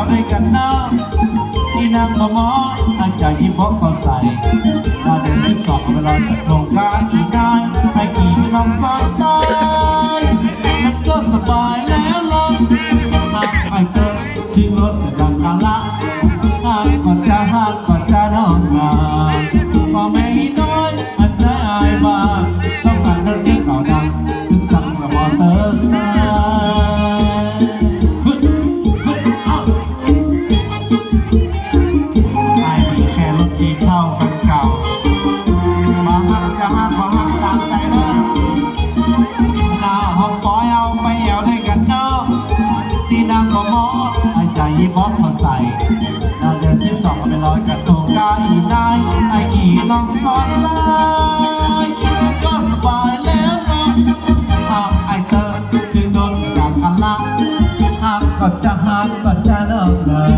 าวใกันน้ที่นางมามองอาจารย์ยิ้มบอกก็ใส่ตาเดินสิบสองเวลาจะทงกาที่การไปกี่น้องสอนตายมันก็สบายแล้วล่ะหากไอ้เธอที่รถจะด้ ที่เข้ากันเก่ามาหักจะหักมาหักตามใจเนอะหน้าห้องปอยเอาไปแอวได้กันเนอะที่นางก็มอไอ้ใจยี่บ๊อบเขาใส่ดาวเดือนสิบสองไปลอยกระทงกาอีนาไอ้กี่น้องซ้อนเลยก็สบายแล้วเนอะหากไอ้เตอจึงโดนกระดังกันละหากก็จะหักก็จะเลิกเลย